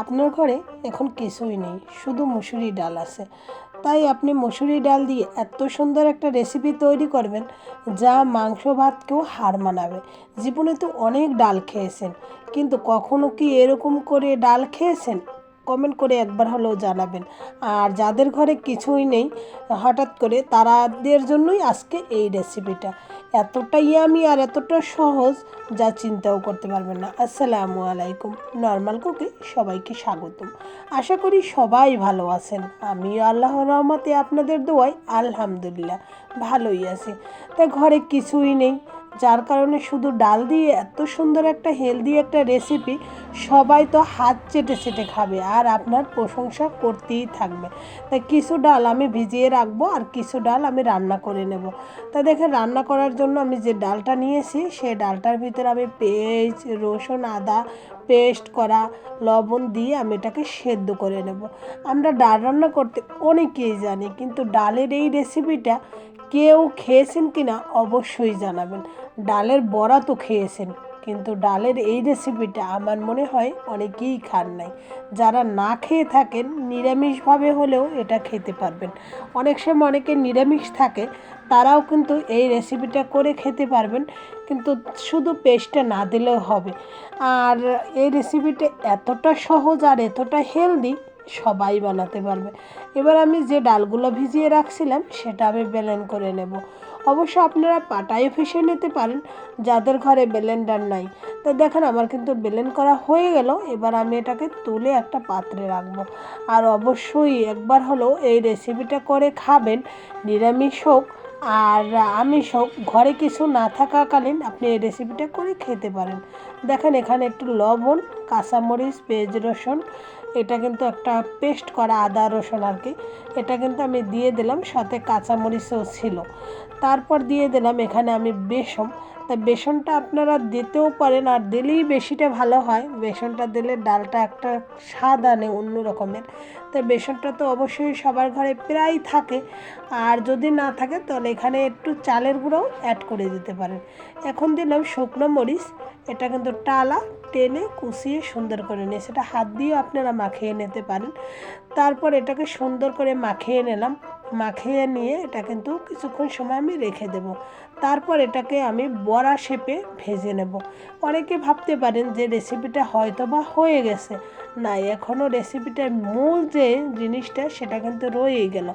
আপনার ঘরে এখন কিছুই নেই, শুধু মুসুরি ডাল আছে। তাই আপনি মুসুরি ডাল দিয়ে এত সুন্দর একটা রেসিপি তৈরি করবেন, যা মাংস ভাতকেও হার মানাবে। জীবনে তো অনেক ডাল খেয়েছেন, কিন্তু কখনো কি এরকম করে ডাল খেয়েছেন? কমেন্ট করে একবার হলেও জানাবেন। আর যাদের ঘরে কিছুই নেই, হঠাৎ করে তারাদের জন্যই আজকে এই রেসিপিটা এতটা আমি আর এতটা সহজ যা চিন্তাও করতে পারবেন না। আসসালামু আলাইকুম। নর্মাল কুকে সবাইকে স্বাগতম। আশা করি সবাই ভালো আছেন। আমিও আল্লাহ রহমতে আপনাদের দোয়াই আলহামদুলিল্লাহ ভালোই আছে। তা ঘরে কিছুই নেই। যার কারণে শুধু ডাল দিয়ে এত সুন্দর একটা হেলদি একটা রেসিপি সবাই তো হাত চেটে চেটে খাবে আর আপনার প্রশংসা করতেই থাকবে। তাই কিছু ডাল আমি ভিজিয়ে রাখব আর কিছু ডাল আমি রান্না করে নেব। তা দেখে রান্না করার জন্য আমি যে ডালটা নিয়েছি সেই ডালটার ভিতরে আমি পেঁয়াজ, রসুন, আদা পেস্ট করা, লবণ দিয়ে আমি এটাকে সেদ্ধ করে নেব। আমরা ডাল রান্না করতে অনেকেই জানি, কিন্তু ডালের এই রেসিপিটা কেউ খেয়েছেন কিনা অবশ্যই জানাবেন। ডালের বড়া তো খেয়েছেন, কিন্তু ডালের এই রেসিপিটা আমার মনে হয় অনেকেই খান নাই। যারা না খেয়ে থাকেন, নিরামিষভাবে হলেও এটা খেতে পারবেন। অনেক সময় অনেকে নিরামিষ থাকে, তারাও কিন্তু এই রেসিপিটা করে খেতে পারবেন, কিন্তু শুধু পেস্টটা না দিলেও হবে। আর এই রেসিপিটা এতটা সহজ আর এতটা হেলদি সবাই বানাতে পারবে। এবার আমি যে ডালগুলো ভিজিয়ে রাখছিলাম, সেটা আমি বেলেন করে নেব। অবশ্য আপনারা পাটায় ফেসে নিতে পারেন, যাদের ঘরে বেলেন্ডার নাই। তো দেখেন, আমার কিন্তু বেলেন করা হয়ে গেল। এবার আমি এটাকে তুলে একটা পাত্রে রাখব। আর অবশ্যই একবার হলেও এই রেসিপিটা করে খাবেন, নিরামিষ হোক আর আমিষ হোক, ঘরে কিছু না থাকাকালীন আপনি এই রেসিপিটা করে খেতে পারেন। দেখেন, এখানে একটু লবণ, কাঁচামরিচ, পেঁয়াজ, রসুন এটা কিন্তু একটা পেস্ট করা আদা, রসুন আর কি। এটা কিন্তু আমি দিয়ে দিলাম, সাথে কাঁচামরিচও ছিল। তারপর দিয়ে দিলাম এখানে আমি বেসন। তা বেসনটা আপনারা দিতেও পারেন, আর দিলেই বেশিটা ভালো হয়। বেসনটা দিলে ডালটা একটা স্বাদ আনে অন্য রকমের। তাই বেসনটা তো অবশ্যই সবার ঘরে প্রায় থাকে। আর যদি না থাকে, তাহলে এখানে একটু চালের গুঁড়োও অ্যাড করে দিতে পারেন। এখন দিলাম শুকনো মরিচ। এটা কিন্তু টালা, টেনে কুচিয়ে সুন্দর করে নিয়ে, সেটা হাত দিয়েও আপনারা মাখিয়ে নিতে পারেন। তারপর এটাকে সুন্দর করে মাখিয়ে নিলাম। মাখিয়ে নিয়ে এটা কিন্তু কিছুক্ষণ সময় আমি রেখে দেব। তারপর এটাকে আমি বড়া শেপে ভেজে নেব। অনেকে ভাবতে পারেন যে রেসিপিটা হয়তো বা হয়ে গেছে। না এখনও রেসিপিটার মূল যে জিনিসটা সেটা কিন্তু রয়েই গেল।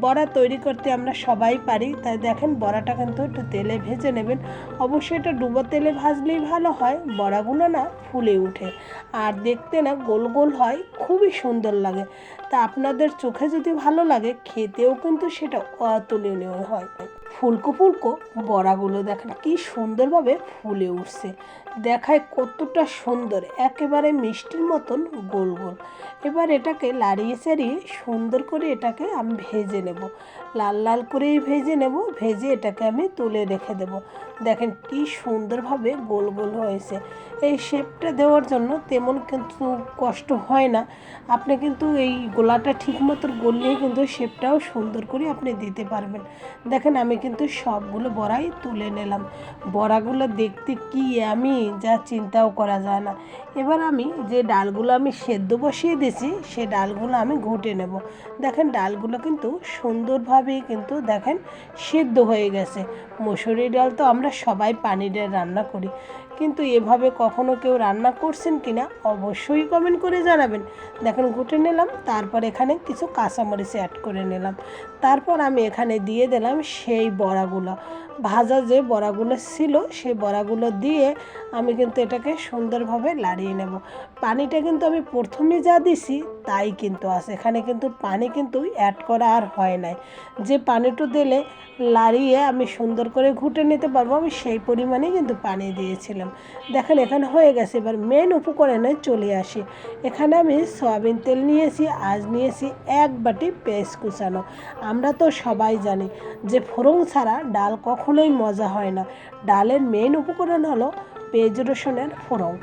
বড়া তৈরি করতে আমরা সবাই পারি, তাই দেখেন বড়াটা কিন্তু একটু তেলে ভেজে নেবেন। অবশ্যই এটা ডুবো তেলে ভাজলেই ভালো হয়, বড়াগুলো না ফুলে উঠে। আর দেখতে না গোল গোল হয়, খুবই সুন্দর লাগে। তা আপনাদের চোখে যদি ভালো লাগে খেতেও কিন্তু সেটা অতুলনীয় হয়। ফুলকো ফুলকো বড়াগুলো দেখেন কি সুন্দরভাবে ফুলে উঠছে। দেখায় কতটা সুন্দর, একেবারে মিষ্টির মতন গোল গোল। এবার এটাকে লাড়িয়ে চাড়িয়ে সুন্দর করে এটাকে আমি ভেজে নেব। লাল লাল করেই ভেজে নেব, ভেজে এটাকে আমি তুলে রেখে দেব। দেখেন কি সুন্দরভাবে গোল গোল হয়েছে। এই শেপটা দেওয়ার জন্য তেমন কিন্তু কষ্ট হয় না। আপনি কিন্তু এই গোলাটা ঠিক মতো গললেই কিন্তু শেপটাও সুন্দর করে আপনি দিতে পারবেন। দেখেন আমি কিন্তু সবগুলো বড়াই তুলে নিলাম। বড়াগুলো দেখতে কি আমি যা চিন্তাও করা যায় না। এবার আমি যে ডালগুলো আমি সেদ্ধ বসিয়ে দিয়েছি, সে ডালগুলো আমি ঘুটে নেব। দেখেন ডালগুলো কিন্তু সুন্দরভাবেই কিন্তু দেখেন সেদ্ধ হয়ে গেছে। মুসুরি ডাল তো আমরা সবাই পানি দিয়ে রান্না করি। কিন্তু এভাবে কখনো কেউ রান্না করছেন কি না অবশ্যই কমেন্ট করে জানাবেন। দেখেন ঘুটে নিলাম, তারপর এখানে কিছু কাঁচামরিচ অ্যাড করে নিলাম। তারপর আমি এখানে দিয়ে দিলাম সেই বড়াগুলো। ভাজা যে বড়াগুলো ছিল, সেই বড়াগুলো দিয়ে আমি কিন্তু এটাকে সুন্দরভাবে লাড়িয়ে নেব। পানিটা কিন্তু আমি প্রথমে যা দিছি, তাই কিন্তু আছে। এখানে কিন্তু পানি কিন্তু অ্যাড করা আর হয় নাই। যে পানিটা দিলে লাড়িয়ে আমি সুন্দর করে ঘুটে নিতে পারব, আমি সেই পরিমাণেই কিন্তু পানি দিয়েছিলাম। দেখেন, এখানে হয়ে গেছে। এবার মেন উপকরণে চলে আসি। এখানে আমি সয়াবিন তেল নিয়েছি, আজ নিয়েছি এক বাটি পেস্ট কুচানো। আমরা তো সবাই জানি যে ফোড়ন ছাড়া ডাল কখনোই মজা হয় না। ডালের মেন উপকরণ হলো পেঁয়াজ রসুনের ফোড়ন।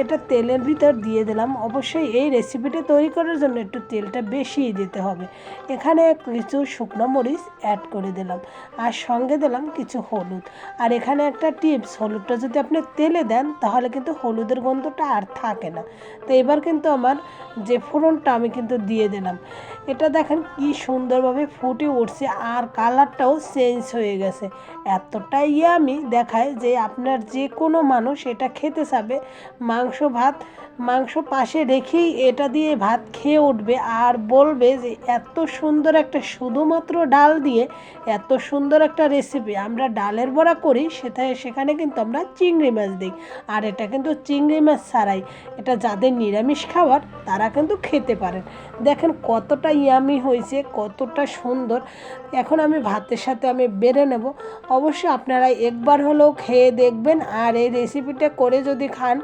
এটা তেলের ভিতর দিয়ে দিলাম। অবশ্যই এই রেসিপিটা তৈরি করার জন্য একটু তেলটা বেশিই দিতে হবে। এখানে কিছু শুকনো মরিচ অ্যাড করে দিলাম। আর সঙ্গে দিলাম কিছু হলুদ। আর এখানে একটা টিপস হলুদটা যদি আপনি তেলে দেন, তাহলে কিন্তু হলুদের গন্ধটা আর থাকে না। তো এবার কিন্তু আমার যে ফোড়নটা আমি কিন্তু দিয়ে দিলাম। এটা দেখেন কি সুন্দরভাবে ফুটে উঠছে আর কালারটাও চেঞ্জ হয়ে গেছে। এতটাই ইয়ামি দেখায় যে আপনার যে কোনো মানুষ এটা খেতে চাবে মাংস ভাত, মাংস পাশে রেখেই এটা দিয়ে ভাত খেয়ে উঠবে আর বলবে যে এত সুন্দর একটা শুধুমাত্র ডাল দিয়ে এত সুন্দর একটা রেসিপি আমরা ডালের বড়া করি, সেটা সেখানে কিন্তু আমরা চিংড়ি মাছ দিই। আর এটা কিন্তু চিংড়ি মাছ ছাড়াই। এটা যাদের নিরামিষ খাবার, তারা কিন্তু খেতে পারেন। দেখেন কতটা ইয়ামি হয়েছে, কতটা সুন্দর। এখন আমি ভাতের সাথে আমি বেড়ে নেব। অবশ্যই আপনারা একবার হলেও খেয়ে দেখবেন। আর এই রেসিপিটা করে যদি খান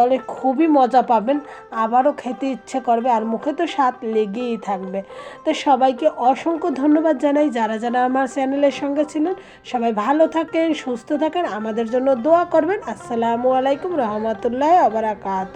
তাহলে খুবই মজা পাবেন, আবারও খেতে ইচ্ছে করবে আর মুখে তো স্বাদ লেগেই থাকবে। তো সবাইকে অসংখ্য ধন্যবাদ জানাই যারা যারা আমার চ্যানেলের সঙ্গে ছিলেন। সবাই ভালো থাকেন, সুস্থ থাকেন, আমাদের জন্য দোয়া করবেন। আসসালামু আলাইকুম রহমতুল্লাহ আবরাকাত